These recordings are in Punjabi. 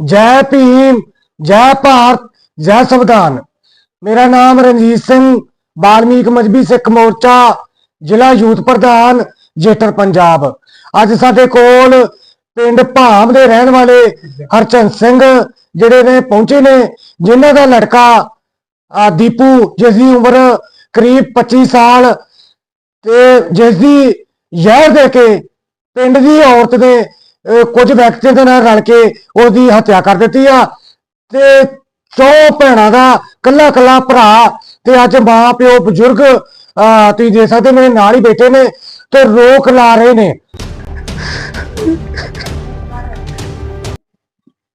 ਜੈ ਭੀਮ, ਜੈ ਭਾਰਤ, ਜੈ ਸੰਵਿਧਾਨ। ਮੇਰਾ ਨਾਮ ਰਣਜੀਤ ਸਿੰਘ, ਬਾਲਮੀਕ ਮਜਬੀ ਸਿੱਖ ਮੋਰਚਾ, ਜ਼ਿਲ੍ਹਾ ਯੂਥ ਪ੍ਰਧਾਨ ਜੇਟਰ ਪੰਜਾਬ। ਅੱਜ ਸਾਡੇ ਕੋਲ ਪਿੰਡ ਭਾਮ ਦੇ ਰਹਿਣ ਵਾਲੇ ਹਰਚੰਦ ਸਿੰਘ, ਜਿਹੜੇ ਨੇ ਪਹੁੰਚੇ ਨੇ, ਜਿਨ੍ਹਾਂ ਦਾ ਲੜਕਾ ਦੀਪੂ ਜਿਸ ਦੀ ਉਮਰ ਕਰੀਬ 25 ਸਾਲ ਤੇ ਜਿਸ ਦੀ ਜ਼ਹਿਰ ਦੇ ਕੇ ਪਿੰਡ ਦੀ ਔਰਤ ਨੇ ਕੁਝ ਵਿਅਕਤੀਆਂ ਦੇ ਨਾਲ ਰਲ ਕੇ ਉਹਦੀ ਹੱਤਿਆ ਕਰ ਦਿੱਤੀ ਆ। ਤੇ ਚੌ ਭੈਣਾਂ ਦਾ ਕੱਲਾ ਕੱਲਾ ਭਰਾ ਤੇ ਅੱਜ ਮਾਂ, ਪਿਓ, ਬਜ਼ੁਰਗ ਆ ਤੁਸੀਂ ਦੇਖ ਸਕਦੇ ਮੇਰੇ ਨਾਲ ਹੀ ਬੈਠੇ ਨੇ ਤੇ ਰੋਕ ਲਾ ਰਹੇ ਨੇ।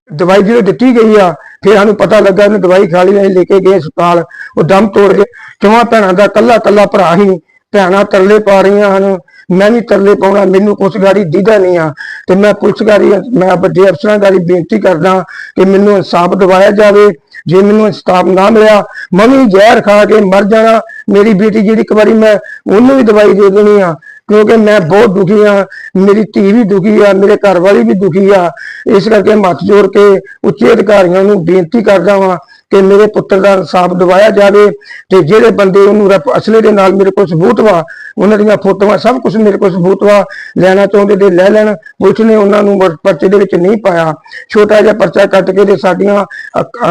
ਦਵਾਈ ਜਦੋਂ ਦਿੱਤੀ ਗਈ ਆ, ਫਿਰ ਸਾਨੂੰ ਪਤਾ ਲੱਗਾ ਉਹਨੇ ਦਵਾਈ ਖਾ ਲਈ, ਅਸੀਂ ਲੈ ਕੇ ਗਏ ਹਸਪਤਾਲ, ਉਹ ਦਮ ਤੋੜ ਕੇ ਚੌਹਾਂ ਭੈਣਾਂ ਦਾ ਕੱਲਾ ਕੱਲਾ ਭਰਾ ਹੀ ਭੈਣਾਂ ਤਰਲੇ ਪਾ ਰਹੀਆਂ ਹਨ। ਮੈਂ ਵੀ ਤਰਲੇ ਪਾਉਣਾ, ਮੈਨੂੰ ਕੁਛ ਗਾੜੀ ਦੀਦਾ ਨਹੀਂ ਆ। ਤੇ ਮੈਂ ਪੁਲਿਸ ਗਾੜੀ, ਮੈਂ ਵੱਡੇ ਅਫਸਰਾਂ ਗਾੜੀ ਬੇਨਤੀ ਕਰਦਾ ਕਿ ਮੈਨੂੰ ਇਨਸਾਫ ਦਿਵਾਇਆ ਜਾਵੇ। ਜੇ ਮੈਨੂੰ ਇਨਸਾਫ ਨਾ ਮਿਲਿਆ, ਮੈਂ ਵੀ ਜ਼ਹਿਰ ਖਾ ਕੇ ਮਰ ਜਾਣਾ। ਮੇਰੀ ਬੇਟੀ ਜਿਹੜੀ ਇੱਕ ਵਾਰੀ ਮੈਂ ਉਹਨੂੰ ਵੀ ਦਵਾਈ ਦੇ ਦੇਣੀ ਆ, ਕਿਉਂਕਿ ਮੈਂ ਬਹੁਤ ਦੁਖੀ ਆ। ਮੇਰੀ ਧੀ ਵੀ ਦੁਖੀ ਆ, ਮੇਰੇ ਘਰ ਵਾਲੀ ਵੀ ਦੁਖੀ ਆ। ਇਸ ਕਰਕੇ ਮੱਥ ਜੋੜ ਕੇ ਉੱਚੇ ਅਧਿਕਾਰੀਆਂ ਨੂੰ ਬੇਨਤੀ ਕਰਦਾ ਵਾਂ ਕਿ ਮੇਰੇ ਪੁੱਤਰ ਦਾ ਇਨਸਾਫ ਦਿਵਾਇਆ ਜਾਵੇ ਤੇ ਜਿਹੜੇ ਬੰਦੇ ਉਹਨੂੰ ਅਸਲੇ ਦੇ ਨਾਲ ਮੇਰੇ ਕੋਲ ਸਬੂਤ ਵਾ, ਉਹਨਾਂ ਦੀਆਂ ਫੋਟੋਆਂ ਸਭ ਕੁਝ ਮੇਰੇ ਕੋਲ ਸਬੂਤ ਵਾ, ਲੈਣਾ ਚਾਹੁੰਦੇ ਤੇ ਲੈ ਲੈਣ ਪੁਲਿਸ ਨੇ ਉਹਨਾਂ ਨੂੰ ਪਰਚੇ ਦੇ ਵਿੱਚ ਨਹੀਂ ਪਾਇਆ। ਛੋਟਾ ਜਿਹਾ ਪਰਚਾ ਕੱਟ ਕੇ ਤੇ ਸਾਡੀਆਂ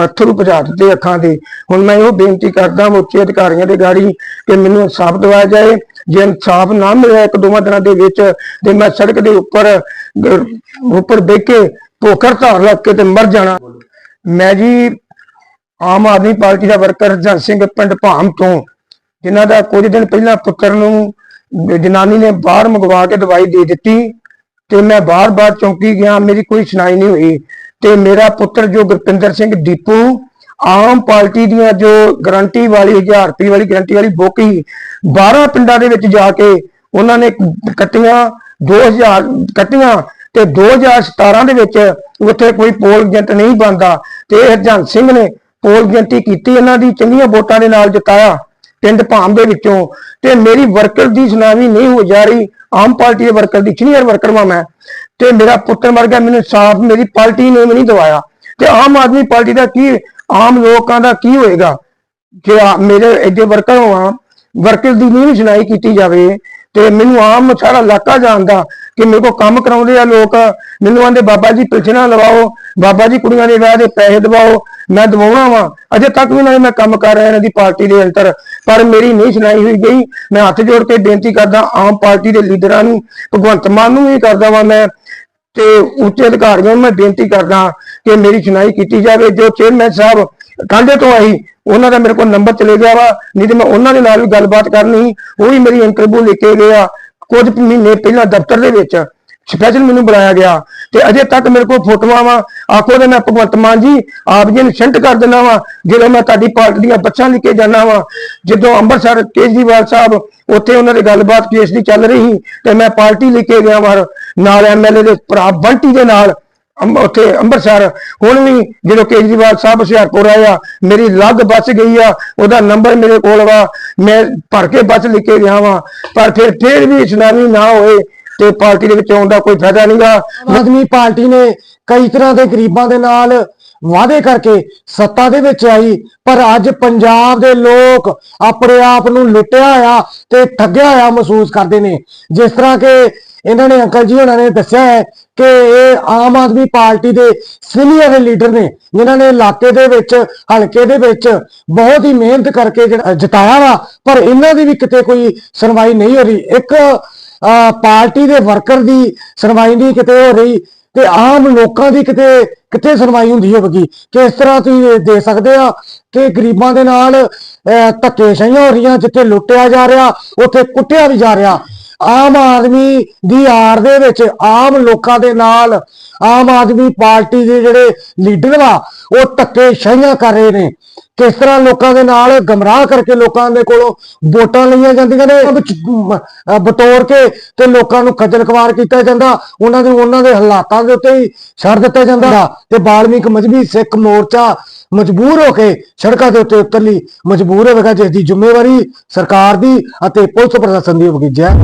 ਅੱਥਰੂ ਭਜਾ ਦਿੱਤੇ ਅੱਖਾਂ ਦੇ। ਹੁਣ ਮੈਂ ਉਹ ਬੇਨਤੀ ਕਰਦਾ ਉੱਚੇ ਅਧਿਕਾਰੀਆਂ ਦੇ ਗਾੜੀ ਕਿ ਮੈਨੂੰ ਇਨਸਾਫ ਦਿਵਾਇਆ ਜਾਏ। ਜੇ ਇਨਸਾਫ ਨਾ ਮਿਲਿਆ ਇੱਕ ਦੋਵਾਂ ਦਿਨਾਂ ਦੇ ਵਿੱਚ ਤੇ ਮੈਂ ਸੜਕ ਦੇ ਉੱਪਰ ਉੱਪਰ ਬਹਿ ਕੇ ਭੁੱਖਰ ਧਾਰ ਲੱਗ ਕੇ ਤੇ ਮਰ ਜਾਣਾ। ਮੈਂ ਜੀ ਆਮ ਆਦਮੀ ਪਾਰਟੀ ਦਾ ਵਰਕਰ ਜਨ ਸਿੰਘ ਪਿੰਡ ਭਾਮ ਤੋਂ, ਜਿਨ੍ਹਾਂ ਦਾ ਕੁਝ ਦਿਨ ਪਹਿਲਾਂ ਪੁੱਤਰ ਨੂੰ ਜਨਾਨੀ ਨੇ ਬਾਹਰ ਮੰਗਵਾ ਕੇ ਦਵਾਈ ਦੇ ਦਿੱਤੀ ਤੇ ਮੈਂ ਬਾਰ-ਬਾਰ ਚੌਂਕੀ ਗਿਆ, ਮੇਰੀ ਕੋਈ ਸੁਣਾਈ ਨਹੀਂ ਹੋਈ ਤੇ ਮੇਰਾ ਪੁੱਤਰ ਜੋ ਗੁਰਪਿੰਦਰ ਸਿੰਘ ਦੀਪੂ, ਆਮ ਪਾਰਟੀ ਦੀਆਂ ਜੋ ਗਰੰਟੀ ਵਾਲੀ 1000 ਰੁਪਏ ਵਾਲੀ ਗਰੰਟੀ ਵਾਲੀ ਬੁੱਕ ਹੀ 12 ਪਿੰਡਾਂ ਦੇ ਵਿੱਚ ਜਾ ਕੇ ਉਹਨਾਂ ਨੇ ਕੱਟੀਆਂ 2000 ਕੱਟੀਆਂ ਤੇ 2017 ਦੇ ਵਿੱਚ ਉੱਥੇ ਕੋਈ ਪੋਲ ਏਜੰਟ ਨਹੀਂ ਬਣਦਾ ਤੇ ਹਰਜਨ ਸਿੰਘ ਨੇ ਪੋਲ ਏਜੰਟੀ ਕੀਤੀ ਇਹਨਾਂ ਦੀ ਚੰਗੀਆਂ ਵੋਟਾਂ ਦੇ ਨਾਲ ਜਿਤਾਇਆ ਪਿੰਡ ਭਾਮ ਦੇ ਵਿੱਚੋਂ। ਤੇ ਮੇਰੀ ਵਰਕਰ ਦੀ ਸੁਣਾਵੀ ਨਹੀਂ ਹੋ ਜਾ ਰਹੀ। ਆਮ ਪਾਰਟੀ ਦੇ ਵਰਕਰ ਦੀ, ਸੀਨੀਅਰ ਵਰਕਰ ਵਾਂ ਮੈਂ। ਤੇ ਮੇਰਾ ਪੁੱਤਰ ਮਰ ਗਿਆ, ਮੈਨੂੰ ਸਾਫ਼ ਮੇਰੀ ਪਾਰਟੀ ਨੇ ਵੀ ਨਹੀਂ ਦਵਾਇਆ। ਤੇ ਆਮ ਆਦਮੀ ਪਾਰਟੀ ਦਾ ਕੀ, ਆਮ ਲੋਕਾਂ ਦਾ ਕੀ ਹੋਏਗਾ? ਕਿ ਮੇਰੇ ਐਡੇ ਵਰਕਰ ਹੋਵਾਂ ਵਰਕਰ ਦੀ ਨਹੀਂ ਸੁਣਾਈ ਕੀਤੀ ਜਾਵੇ, ਤੇ ਮੈਨੂੰ ਆਮ ਸਾਰਾ ਇਲਾਕਾ ਜਾਣਦਾ। ਕਿ ਮੇਰੇ ਕੋ ਕੰਮ ਕਰਾਉਂਦੇ ਆ ਲੋਕ, ਮੈਨੂੰ ਆਂਦੇ, ਬਾਬਾ ਜੀ ਪਿਲਸਣਾ ਲਵਾਓ, ਬਾਬਾ ਜੀ, ਕੁੜੀਆਂ ਦੇ ਵਿਆਹ ਦੇ ਪੈਸੇ ਦਿਵਾਓ, ਮੈਂ ਦਵਾਉਣਾ ਵਾ। ਅਜੇ ਤੱਕ ਵੀ ਮੈਂ ਕੰਮ ਕਰ ਰਿਹਾ ਇਹਨਾਂ ਦੀ ਪਾਰਟੀ ਦੇ ਅੰਤਰ ਪਰ ਮੇਰੀ ਨਹੀਂ ਸੁਣਾਈ ਹੋਈ ਗਈ। ਮੈਂ ਹੱਥ ਜੋੜ ਕੇ ਬੇਨਤੀ ਕਰਦਾ ਆਮ ਪਾਰਟੀ ਦੇ ਲੀਡਰਾਂ ਨੂੰ, ਭਗਵੰਤ ਮਾਨ ਨੂੰ ਵੀ ਕਰਦਾ ਵਾਂ ਮੈਂ, ਤੇ ਉੱਚ ਅਧਿਕਾਰੀਆਂ ਨੂੰ ਮੈਂ ਬੇਨਤੀ ਕਰਦਾ ਕਿ ਮੇਰੀ ਸੁਣਾਈ ਕੀਤੀ ਜਾਵੇ। ਜੋ ਚੇਅਰਮੈਨ ਸਾਹਿਬ ਕਾਂਡੇ ਤੋਂ ਆਈ ਉਹਨਾਂ ਦਾ ਮੇਰੇ ਕੋਲ ਨੰਬਰ ਚਲੇ ਗਿਆ ਵਾ, ਨਹੀਂ ਤੇ ਮੈਂ ਉਹਨਾਂ ਦੇ ਨਾਲ ਵੀ ਗੱਲਬਾਤ ਕਰਨੀ ਉਹ ਵੀ ਮੇਰੀ ਇੰਟਰਵਿਊ ਲੈ ਕੇ ਗਿਆ ਕੁਝ ਮਹੀਨੇ ਪਹਿਲਾਂ ਦਫ਼ਤਰ ਦੇ ਵਿੱਚ ਸਪੈਸ਼ਲ ਮੈਨੂੰ ਬੁਲਾਇਆ ਗਿਆ ਤੇ ਅਜੇ ਤੱਕ ਮੇਰੇ ਕੋਲ ਫੋਟੋਆਂ ਵਾ। ਆਖੋ ਤੇ ਮੈਂ ਭਗਵੰਤ ਮਾਨ ਜੀ, ਆਪ ਜੀ ਨੂੰ ਸੈਂਟ ਕਰ ਦਿੰਦਾ ਵਾ ਜਦੋਂ ਮੈਂ ਤੁਹਾਡੀ ਪਾਰਟੀ ਦੀਆਂ ਬੱਚਾਂ ਲੈ ਕੇ ਜਾਣਾ ਵਾ। ਜਦੋਂ ਅੰਮ੍ਰਿਤਸਰ ਕੇਜਰੀਵਾਲ ਸਾਹਿਬ ਉੱਥੇ ਉਹਨਾਂ ਦੀ ਗੱਲਬਾਤ ਕੇਸ ਦੀ ਚੱਲ ਰਹੀ ਤੇ ਮੈਂ ਪਾਰਟੀ ਲੈ ਕੇ ਗਿਆ ਵਾਰ ਨਾਲ ਐਮਐਲਏ ਦੇ ਭਰਾ ਬੰਟੀ ਦੇ ਨਾਲ। ਅੰਬ- ਉੱਥੇ ਅੰਮ੍ਰਿਤਸਰ ਹੁਣ ਵੀ ਜਦੋਂ ਕੇਜਰੀਵਾਲ ਸਾਹਿਬ ਹੁਸ਼ਿਆਰਪੁਰ ਆਏ ਆ ਮੇਰੀ ਲੱਗ ਬਚ ਗਈ ਆ ਉਹਦਾ ਨੰਬਰ ਮੇਰੇ ਕੋਲ ਵਾ। ਮੈਂ ਭਰ ਕੇ ਬਚ ਲਿਖ ਕੇ ਗਿਆ ਵਾਂ। ਪਰ ਫਿਰ ਫਿਰ ਵੀ ਸੁਨਾਮੀ ਨਾ ਹੋਏ ਤੇ ਪਾਰਟੀ ਦੇ ਵਿੱਚ ਆਉਣ ਦਾ ਕੋਈ ਫਾਇਦਾ ਨਹੀਂਗਾ ਆਮ ਆਦਮੀ ਪਾਰਟੀ ਨੇ ਕਈ ਤਰ੍ਹਾਂ ਦੇ ਗਰੀਬਾਂ ਦੇ ਨਾਲ ਵਾਅਦੇ ਕਰਕੇ ਸੱਤਾ ਦੇ ਵਿੱਚ ਆਈ ਪਰ ਅੱਜ ਪੰਜਾਬ ਦੇ ਲੋਕ ਆਪਣੇ ਆਪ ਨੂੰ ਲੁੱਟਿਆ ਹੋਇਆ ਤੇ ਠੱਗਿਆ ਹੋਇਆ ਮਹਿਸੂਸ ਕਰਦੇ ਨੇ। ਜਿਸ ਤਰ੍ਹਾਂ ਕਿ ਇਹਨਾਂ ਨੇ ਅੰਕਲ ਜੀ ਉਹਨਾਂ ਨੇ ਦੱਸਿਆ ਹੈ ਕਿ ਇਹ ਆਮ ਆਦਮੀ ਪਾਰਟੀ ਦੇ ਸੀਨੀਅਰ ਲੀਡਰ ਨੇ, ਜਿਨ੍ਹਾਂ ਨੇ ਇਲਾਕੇ ਦੇ ਵਿੱਚ, ਹਲਕੇ ਦੇ ਵਿੱਚ ਬਹੁਤ ਹੀ ਮਿਹਨਤ ਕਰਕੇ ਜਿਹੜਾ ਜਿਤਾਇਆ ਵਾ, ਪਰ ਇਹਨਾਂ ਦੀ ਵੀ ਕਿਤੇ ਕੋਈ ਸੁਣਵਾਈ ਨਹੀਂ ਹੋ ਰਹੀ। ਇੱਕ ਪਾਰਟੀ ਦੇ ਵਰਕਰ ਦੀ ਸੁਣਵਾਈ ਨਹੀਂ ਕਿਤੇ ਹੋ ਰਹੀ ਤੇ ਆਮ ਲੋਕਾਂ ਦੀ ਕਿਤੇ ਕਿੱਥੇ ਸੁਣਵਾਈ ਹੁੰਦੀ ਹੋਵੇਗੀ। ਕਿਸ ਤਰ੍ਹਾਂ ਤੁਸੀਂ ਦੇ ਸਕਦੇ ਆ ਕਿ ਗਰੀਬਾਂ ਦੇ ਨਾਲ ਧੱਕੇਸ਼ਾਹੀਆਂ ਹੋ ਰਹੀਆਂ, ਜਿੱਥੇ ਲੁੱਟਿਆ ਜਾ ਰਿਹਾ, ਉੱਥੇ ਕੁੱਟਿਆ ਵੀ ਜਾ ਰਿਹਾ। ਆਮ ਆਦਮੀ ਦੀ ਆੜ ਦੇ ਵਿੱਚ ਆਮ ਲੋਕਾਂ ਦੇ ਨਾਲ ਆਮ ਆਦਮੀ ਪਾਰਟੀ ਦੇ ਜਿਹੜੇ ਲੀਡਰ ਵਾ ਉਹ ਧੱਕੇਸ਼ਾਹੀਆਂ ਕਰ ਰਹੇ ਨੇ। ਕਿਸ ਤਰ੍ਹਾਂ ਲੋਕਾਂ ਦੇ ਨਾਲ ਗਮਰਾਹ ਕਰਕੇ ਲੋਕਾਂ ਦੇ ਕੋਲੋਂ ਵੋਟਾਂ ਲਈਆਂ ਜਾਂਦੀਆਂ ਨੇ ਵਿੱਚ, ਅਮ, ਬਟੋਰ ਕੇ ਤੇ ਲੋਕਾਂ ਨੂੰ ਖੱਜਲ ਖਵਾਰ ਕੀਤਾ ਜਾਂਦਾ ਉਹਨਾਂ ਦੇ ਉਹਨਾਂ ਦੇ ਹਾਲਾਤਾਂ ਦੇ ਉੱਤੇ ਹੀ ਛੱਡ ਦਿੱਤਾ ਜਾਂਦਾ ਤੇ ਬਾਲਮੀਕ ਮਜਬੀ ਸਿੱਖ ਮੋਰਚਾ ਮਜਬੂਰ ਹੋ ਕੇ ਸੜਕਾਂ ਦੇ ਉੱਤੇ ਉਤਰ ਲਈ ਮਜਬੂਰ ਹੋਵੇਗਾ ਜਿਸ ਦੀ ਜ਼ਿੰਮੇਵਾਰੀ ਸਰਕਾਰ ਦੀ ਅਤੇ ਪੁਲਿਸ ਪ੍ਰਸ਼ਾਸਨ ਦੀ ਹੋਵੇਗੀ ਜੈ।